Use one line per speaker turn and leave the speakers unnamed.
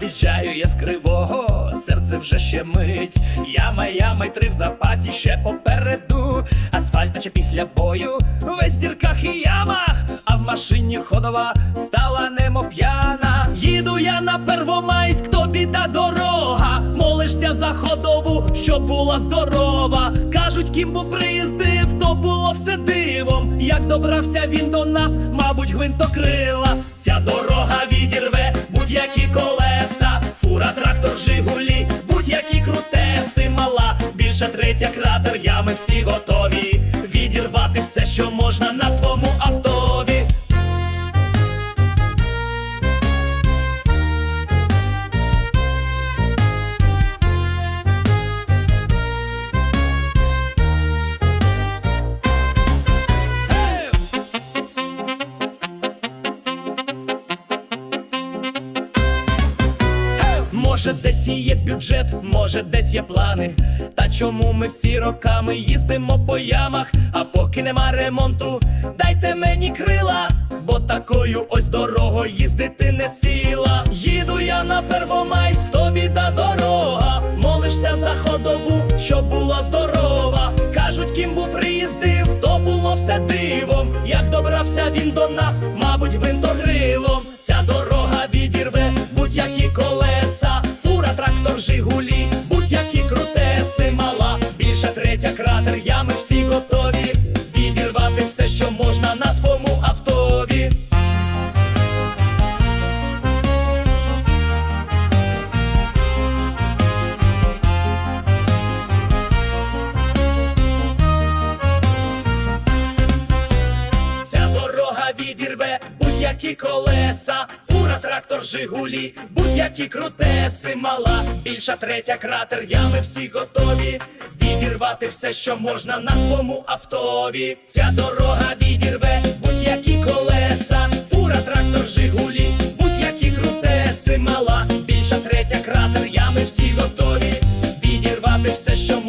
В'їжджаю я з кривого, серце вже ще мить. Яма, яма, й три в запасі ще попереду. Асфальт наче після бою, весь дірках і яма машині ходова стала немов п'яна. Їду я на Первомайськ, то біда дорога. Молишся за ходову, щоб була здорова. Кажуть, ким був приїздив, то було все дивом. Як добрався він до нас, мабуть, гвинтокрила. Ця дорога відірве будь-які колеса, фура, трактор, Жигулі, будь-які крутеси, мала. Більше третя кратер, ями всі готові. Відірвати все, що можна на твому автові. Може, десь і є бюджет, може, десь є плани. Та чому ми всі роками їздимо по ямах, а поки нема ремонту, дайте мені крила, бо такою ось дорогою їздити не сила. Їду я на Первомайськ, то біда дорога. Молишся за ходову, щоб була здорова. Кажуть, ким був приїздив, то було все дивом. Як добрався він до нас, мабуть, винтогривом. Ця дорога відірве Жигулі, будь-які крутеси, мала. Більше третя кратер, ями всі готові. Відірвати все, що можна на твому автові. Ця дорога відірве будь-які колеса, фура, трактор, Жигулі, будь-які крутеси, мала, більша третя кратер, ями всі готові. Відірвати все, що можна на твому автові. Ця дорога відірве будь-які колеса, фура, трактор, Жигулі, будь-які крутеси, мала, більша третя кратер, ями всі готові. Відірвати все, що